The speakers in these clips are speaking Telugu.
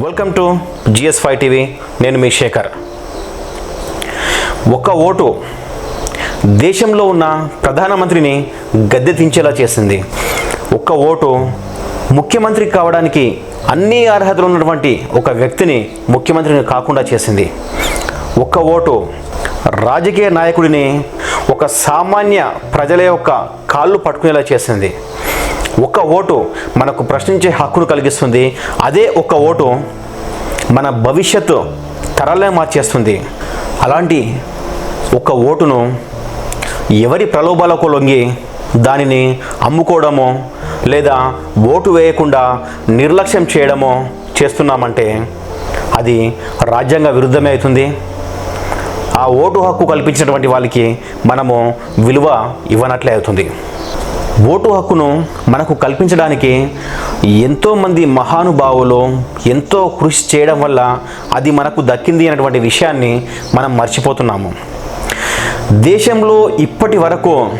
Welcome to GS five TV నేను మీ శేఖర్. ఒక్క ఓటు దేశంలో ఉన్న ప్రధానమంత్రిని గద్దె గద్దెదించేలా చేసింది. ఒక్క ఓటు ముఖ్యమంత్రి కావడానికి అన్ని అర్హతలు ఉన్నటువంటి ఒక వ్యక్తిని ముఖ్యమంత్రిని కాకుండా చేసింది. ఒక్క ఓటు రాజకీయ నాయకుడిని ఒక సామాన్య ప్రజల యొక్క కాళ్ళు పట్టుకునేలా చేసింది. ఒక ఓటు మనకు ప్రశ్నించే హక్కును కలిగిస్తుంది. అదే ఒక ఓటు మన భవిష్యత్తు తరాలే మార్చేస్తుంది. అలాంటి ఒక ఓటును ఎవరి ప్రలోభాలకు లొంగి దానిని అమ్ముకోవడమో లేదా ఓటు వేయకుండా నిర్లక్ష్యం చేయడమో చేస్తున్నామంటే అది రాజ్యాంగ విరుద్ధమే అవుతుంది. ఆ ఓటు హక్కు కల్పించినటువంటి వాళ్ళకి మనము విలువ ఇవ్వనట్లే అవుతుంది. ఓటు హక్కును మనకు కల్పించడానికి ఎంతోమంది మహానుభావులు ఎంతో కృషి చేయడం వల్ల అది మనకు దక్కింది అనేటువంటి విషయాన్ని మనం మర్చిపోతున్నాము. దేశంలో ఇప్పటి వరకు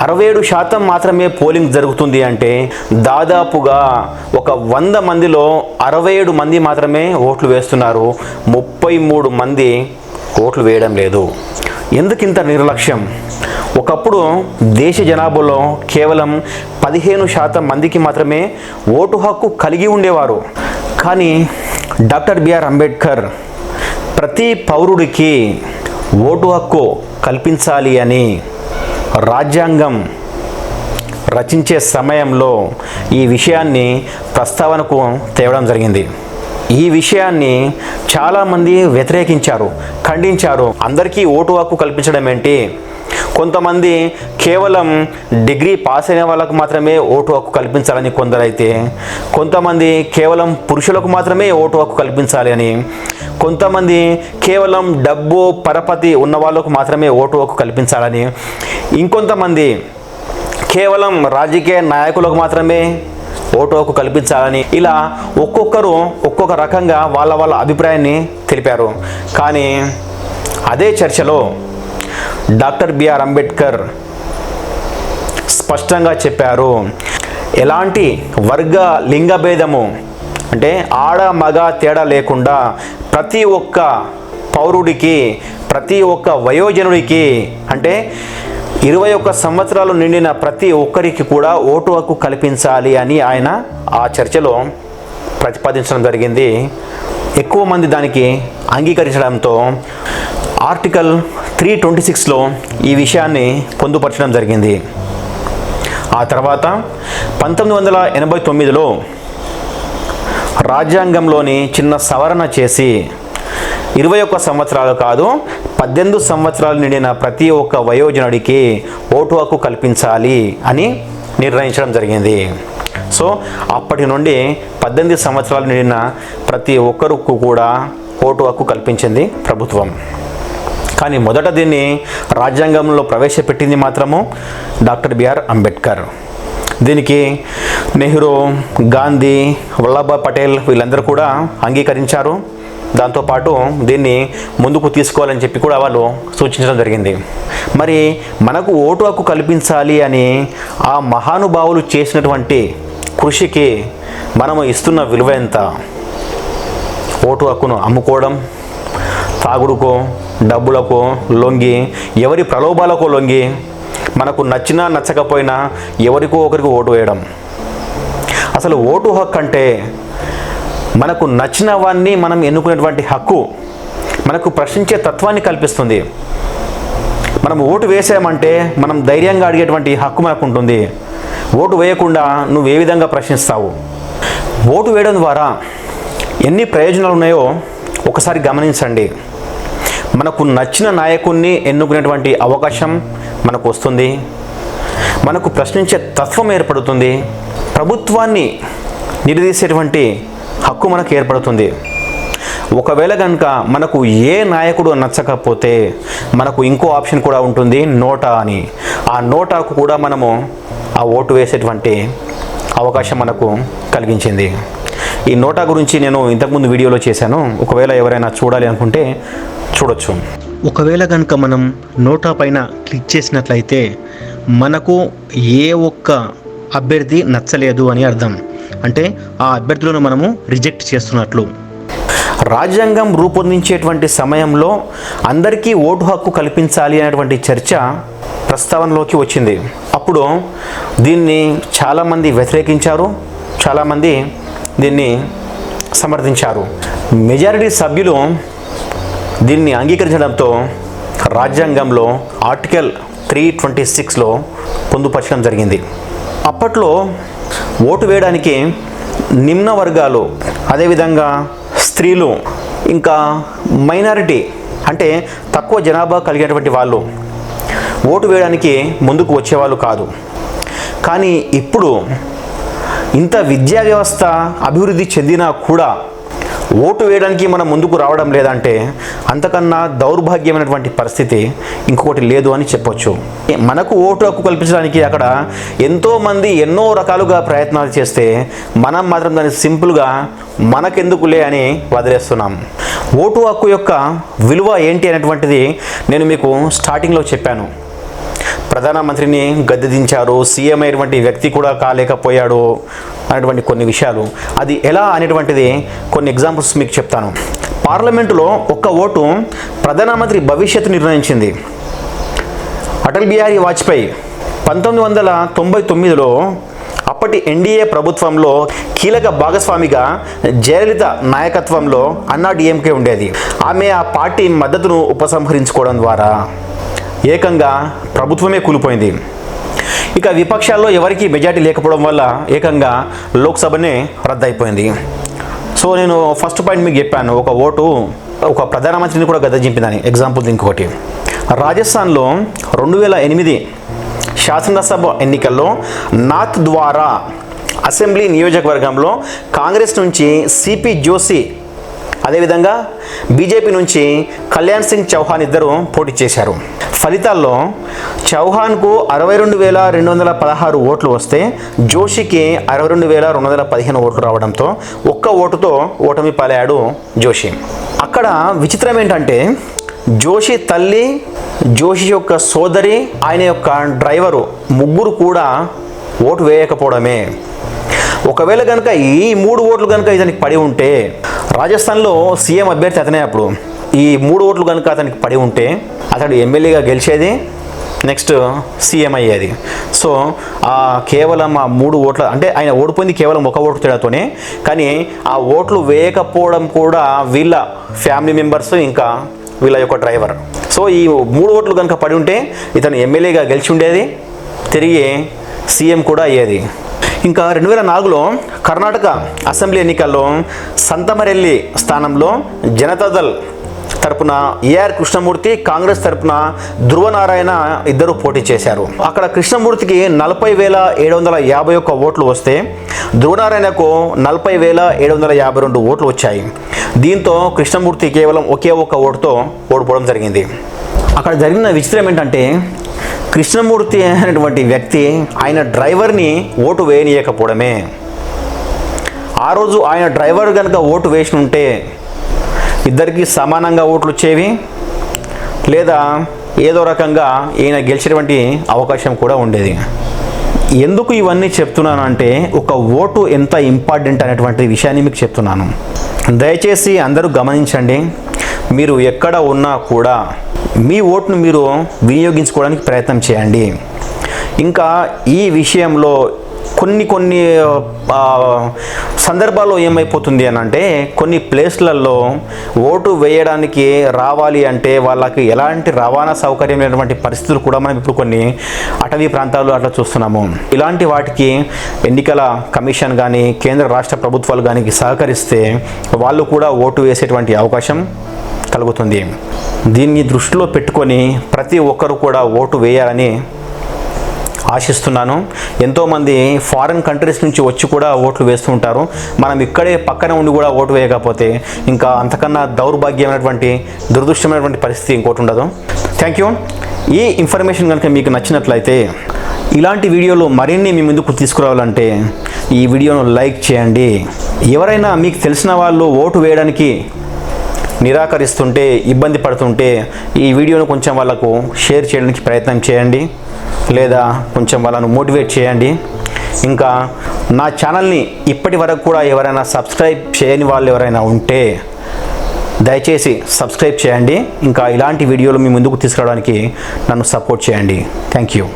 అరవై ఏడు శాతం మాత్రమే పోలింగ్ జరుగుతుంది అంటే దాదాపుగా ఒక వంద మందిలో అరవై ఏడు మంది మాత్రమే ఓట్లు వేస్తున్నారు. ముప్పై మూడు మంది ఓట్లు వేయడం లేదు. ఎందుకింత నిర్లక్ష్యం? ఒకప్పుడు దేశ జనాభాలో కేవలం పదిహేను శాతం మందికి మాత్రమే ఓటు హక్కు కలిగి ఉండేవారు. కానీ డాక్టర్ బిఆర్ అంబేద్కర్ ప్రతి పౌరుడికి ఓటు హక్కు కల్పించాలి అని రాజ్యాంగం రచించే సమయంలో ఈ విషయాన్ని ప్రస్తావనకు తేవడం జరిగింది. ఈ విషయాన్ని చాలామంది వ్యతిరేకించారు ఖండించారు. అందరికీ ఓటు హక్కు కల్పించడం ఏంటి? కొంతమంది కేవలం డిగ్రీ పాస్ అయిన వాళ్ళకు మాత్రమే ఓటు హక్కు కల్పించాలని కొందరైతే కొంతమంది కేవలం పురుషులకు మాత్రమే ఓటు హక్కు కల్పించాలి అని కొంతమంది కేవలం డబ్బు పరపతి ఉన్న వాళ్ళకు మాత్రమే ఓటు హక్కు కల్పించాలని ఇంకొంతమంది కేవలం రాజకీయ నాయకులకు మాత్రమే ఓటు హక్కు కల్పించాలని ఇలా ఒక్కొక్కరు ఒక్కొక్క రకంగా వాళ్ళ వాళ్ళ అభిప్రాయాన్ని తెలిపారు. కానీ అదే చర్చలో డాక్టర్ బిఆర్ అంబేద్కర్ స్పష్టంగా చెప్పారు. ఎలాంటి వర్గ లింగ భేదము అంటే ఆడ మగ తేడా లేకుండా ప్రతి ఒక్క పౌరుడికి ప్రతి ఒక్క వయోజనుడికి అంటే ఇరవై ఒక్క సంవత్సరాలు నిండిన ప్రతి ఒక్కరికి కూడా ఓటు హక్కు కల్పించాలి అని ఆయన ఆ చర్చలో ప్రతిపాదించడం జరిగింది. ఎక్కువ మంది దానికి అంగీకరించడంతో ఆర్టికల్ త్రీ ట్వంటీ సిక్స్లో ఈ విషయాన్ని పొందుపరచడం జరిగింది. ఆ తర్వాత పంతొమ్మిది వందల ఎనభై తొమ్మిదిలో రాజ్యాంగంలోని చిన్న సవరణ చేసి ఇరవై ఒక్క సంవత్సరాలు కాదు పద్దెనిమిది సంవత్సరాలు నిండిన ప్రతి ఒక్క వయోజనుడికి ఓటు హక్కు కల్పించాలి అని నిర్ణయించడం జరిగింది. సో అప్పటి నుండి పద్దెనిమిది సంవత్సరాలు నిండిన ప్రతి ఒక్కరికి కూడా ఓటు హక్కు కల్పించింది ప్రభుత్వం. కానీ మొదట దీన్ని రాజ్యాంగంలో ప్రవేశపెట్టింది మాత్రము డాక్టర్ బిఆర్ అంబేద్కర్. దీనికి నెహ్రూ గాంధీ వల్లభాయ్ పటేల్ వీళ్ళందరూ కూడా అంగీకరించారు. దాంతోపాటు దీన్ని ముందుకు తీసుకోవాలని చెప్పి కూడా వాళ్ళు సూచించడం జరిగింది. మరి మనకు ఓటు హక్కు కల్పించాలి అని ఆ మహానుభావులు చేసినటువంటి కృషికి మనము ఇస్తున్న విలువ ఎంత? ఓటు హక్కును అమ్ముకోవడం తాగుడుకో డబ్బులకు లొంగి ఎవరి ప్రలోభాలకు లొంగి మనకు నచ్చినా నచ్చకపోయినా ఎవరికో ఒకరికి ఓటు వేయడం. అసలు ఓటు హక్కు అంటే మనకు నచ్చిన వాన్ని మనం ఎన్నుకునేటువంటి హక్కు మనకు ప్రశ్నించే తత్వాన్ని కల్పిస్తుంది. మనం ఓటు వేసామంటే మనం ధైర్యంగా అడిగేటువంటి హక్కు మనకు ఉంటుంది ఓటు వేయకుండా నువ్వు ఏ విధంగా ప్రశ్నిస్తావు? ఓటు వేయడం ద్వారా ఎన్ని ప్రయోజనాలు ఉన్నాయో ఒకసారి గమనించండి. మనకు నచ్చిన నాయకుణ్ణి ఎన్నుకునేటువంటి అవకాశం మనకు వస్తుంది. మనకు ప్రశ్నించే తత్వం ఏర్పడుతుంది. ప్రభుత్వాన్ని నిలదీసేటువంటి హక్కు మనకు ఏర్పడుతుంది. ఒకవేళ కనుక మనకు ఏ నాయకుడు నచ్చకపోతే మనకు ఇంకో ఆప్షన్ కూడా ఉంటుంది నోటా అని. ఆ నోటాకు కూడా మనము ఆ ఓటు వేసేటువంటి అవకాశం మనకు కలిగించింది. ఈ నోటా గురించి నేను ఇంతకుముందు వీడియోలో చేశాను. ఒకవేళ ఎవరైనా చూడాలి అనుకుంటే చూడొచ్చు. ఒకవేళ కనుక మనం నోటా పైన క్లిక్ చేసినట్లయితే మనకు ఏ ఒక్క అభ్యర్థి నచ్చలేదు అని అర్థం. అంటే ఆ అభ్యర్థులను మనము రిజెక్ట్ చేస్తున్నట్లు. రాజ్యాంగం రూపొందించేటువంటి సమయంలో అందరికీ ఓటు హక్కు కల్పించాలి అనేటువంటి చర్చ ప్రస్తావనలోకి వచ్చింది. అప్పుడు దీన్ని చాలామంది వ్యతిరేకించారు. చాలామంది దీన్ని సమర్థించారు. మెజారిటీ సభ్యులు దీన్ని అంగీకరించడంతో రాజ్యాంగంలో ఆర్టికల్ త్రీ ట్వంటీ సిక్స్లో పొందుపరచడం జరిగింది. అప్పట్లో ఓటు వేయడానికి నిమ్న వర్గాలు అదేవిధంగా స్త్రీలు ఇంకా మైనారిటీ అంటే తక్కువ జనాభా కలిగినటువంటి వాళ్ళు ఓటు వేయడానికి ముందుకు వచ్చేవాళ్ళు కాదు. కానీ ఇప్పుడు ఇంత విద్యా వ్యవస్థ అభివృద్ధి చెందినా కూడా ఓటు వేయడానికి మనం ముందుకు రావడం లేదంటే అంతకన్నా దౌర్భాగ్యమైనటువంటి పరిస్థితి ఇంకొకటి లేదు అని చెప్పొచ్చు. మనకు ఓటు హక్కు కల్పించడానికి అక్కడ ఎంతోమంది ఎన్నో రకాలుగా ప్రయత్నాలు చేస్తే మనం మాత్రం దాన్ని సింపుల్గా మనకెందుకులే అని వదిలేస్తున్నాం. ఓటు హక్కు యొక్క విలువ ఏంటి అనేటువంటిది నేను మీకు స్టార్టింగ్లో చెప్పాను. ప్రధానమంత్రిని గద్దె దించారు సీఎం అయినటువంటి వ్యక్తి కూడా కాలేకపోయాడు అనేటువంటి కొన్ని విషయాలు. అది ఎలా అనేటువంటిది కొన్ని ఎగ్జాంపుల్స్ మీకు చెప్తాను. పార్లమెంటులో ఒక్క ఓటు ప్రధానమంత్రి భవిష్యత్తు నిర్ణయించింది. అటల్ బిహారీ వాజ్పేయి పంతొమ్మిది వందల తొంభై తొమ్మిదిలో అప్పటి ఎన్డీఏ ప్రభుత్వంలో కీలక భాగస్వామిగా జయలలిత నాయకత్వంలో అన్నా డిఎంకే ఉండేది. ఆమె ఆ పార్టీ మద్దతును ఉపసంహరించుకోవడం ద్వారా. ఏకంగా ప్రభుత్వమే కూలిపోయింది. ఇక విపక్షాల్లో ఎవరికి మెజార్టీ లేకపోవడం వల్ల ఏకంగా లోక్సభనే రద్దయిపోయింది. సో నేను ఫస్ట్ పాయింట్ మీకు చెప్పాను ఒక ఓటు ఒక ప్రధానమంత్రిని కూడా గద్దజింపిందని ఎగ్జాంపుల్ ఇంకొకటి. రాజస్థాన్లో రెండు వేల ఎనిమిది శాసనసభ ఎన్నికల్లో నాథ్ ద్వారా అసెంబ్లీ నియోజకవర్గంలో కాంగ్రెస్ నుంచి సిపి జోషి అదేవిధంగా బీజేపీ నుంచి కళ్యాణ్ సింగ్ చౌహాన్ ఇద్దరు పోటీ చేశారు. ఫలితాల్లో చౌహాన్కు అరవై రెండు వేల రెండు వందల పదహారు ఓట్లు వస్తే జోషికి అరవై రెండు వేల రెండు వందల పదిహేను ఓట్లు రావడంతో ఒక్క ఓటుతో ఓటమి పాలయాడు జోషి. అక్కడ విచిత్రం ఏంటంటే జోషి తల్లి జోషి యొక్క సోదరి ఆయన యొక్క డ్రైవరు ముగ్గురు కూడా ఓటు వేయకపోవడమే. ఒకవేళ కనుక ఈ మూడు ఓట్లు కనుక ఇతనికి పడి ఉంటే రాజస్థాన్లో సీఎం అభ్యర్థి అతనే అప్పుడు. ఈ మూడు ఓట్లు కనుక అతనికి పడి ఉంటే అతడు ఎమ్మెల్యేగా గెలిచేది నెక్స్ట్ సీఎం అయ్యేది. సో ఆ కేవలం ఆ మూడు ఓట్ల అంటే ఆయన ఓడిపోయింది కేవలం ఒక ఓటు తేడాతోనే కానీ ఆ ఓట్లు వేయకపోవడం కూడా వీళ్ళ ఫ్యామిలీ మెంబర్స్ ఇంకా వీళ్ళ యొక్క డ్రైవర్. సో ఈ మూడు ఓట్లు కనుక పడి ఉంటే ఇతను ఎమ్మెల్యేగా గెలిచి ఉండేది తిరిగి సీఎం కూడా అయ్యేది. ఇంకా రెండు వేల నాలుగులో కర్ణాటక అసెంబ్లీ ఎన్నికల్లో సంతమరెల్లి స్థానంలో జనతాదళ్ తరపున ఏఆర్ కృష్ణమూర్తి కాంగ్రెస్ తరపున ధ్రువనారాయణ ఇద్దరు పోటీ చేశారు. అక్కడ కృష్ణమూర్తికి నలభై వేల ఏడు వందల యాభై ఒక్క ఓట్లు వస్తే ధ్రువనారాయణకు నలభై వేల ఏడు వందల యాభై రెండు ఓట్లు వచ్చాయి. దీంతో కృష్ణమూర్తి కేవలం ఒకే ఒక్క ఓటుతో ఓడిపోవడం జరిగింది. అక్కడ జరిగిన విచిత్రం ఏంటంటే కృష్ణమూర్తి అనేటువంటి వ్యక్తి ఆయన డ్రైవర్ని ఓటు వేయనీయకపోవడమే. ఆ రోజు ఆయన డ్రైవర్ కనుక ఓటు వేసి ఉంటే ఇద్దరికి సమానంగా ఓట్లు వచ్చేవి లేదా ఏదో రకంగా ఈయన గెలిచేటువంటి అవకాశం కూడా ఉండేది. ఎందుకు ఇవన్నీ చెప్తున్నాను అంటే ఒక ఓటు ఎంత ఇంపార్టెంట్ అనేటువంటి విషయాన్ని మీకు చెప్తున్నాను. దయచేసి అందరూ గమనించండి. మీరు ఎక్కడ ఉన్నా కూడా మీ ఓటును మీరు వినియోగించుకోవడానికి ప్రయత్నం చేయండి. ఇంకా ఈ విషయంలో కొన్ని కొన్ని సందర్భాల్లో ఏమైపోతుంది అని అంటే కొన్ని ప్లేస్లలో ఓటు వేయడానికి రావాలి అంటే వాళ్ళకి ఎలాంటి రవాణా సౌకర్యం లేనటువంటి పరిస్థితులు కూడా మనం ఇప్పుడు కొన్ని అటవీ ప్రాంతాల్లో అట్లా చూస్తున్నాము. ఇలాంటి వాటికి ఎన్నికల కమిషన్ కానీ కేంద్ర రాష్ట్ర ప్రభుత్వాలు కానీ సహకరిస్తే వాళ్ళు కూడా ఓటు వేసేటువంటి అవకాశం కలుగుతుంది. దీన్ని దృష్టిలో పెట్టుకొని ప్రతి ఒక్కరు కూడా ఓటు వేయాలని ఆశిస్తున్నాను. ఎంతోమంది ఫారిన్ కంట్రీస్ నుంచి వచ్చి కూడా ఓట్లు వేస్తూ ఉంటారు మనం ఇక్కడే పక్కన ఉండి కూడా ఓటు వేయకపోతే ఇంకా అంతకన్నా దౌర్భాగ్యమైనటువంటి దురదృష్టమైనటువంటి పరిస్థితి ఇంకోటి ఉండదు. థ్యాంక్ యూ ఈ ఇన్ఫర్మేషన్ కనుక మీకు నచ్చినట్లయితే ఇలాంటి వీడియోలు మరిన్ని మీ ముందుకు తీసుకురావాలంటే ఈ వీడియోను లైక్ చేయండి. ఎవరైనా మీకు తెలిసిన వాళ్ళు ఓటు వేయడానికి నిరాకరిస్తుంటే ఇబ్బంది పడుతుంటే ఈ వీడియోను కొంచెం వాళ్ళకు షేర్ చేయడానికి ప్రయత్నం చేయండి. లేదా కొంచెం వాళ్ళను మోటివేట్ చేయండి. ఇంకా నా ఛానల్ని ఇప్పటి వరకు కూడా ఎవరైనా సబ్స్క్రైబ్ చేయని వాళ్ళు ఎవరైనా ఉంటే దయచేసి సబ్స్క్రైబ్ చేయండి. ఇంకా ఇలాంటి వీడియోలు మీ ముందుకు తీసుకురావడానికి నన్ను సపోర్ట్ చేయండి. Thank you.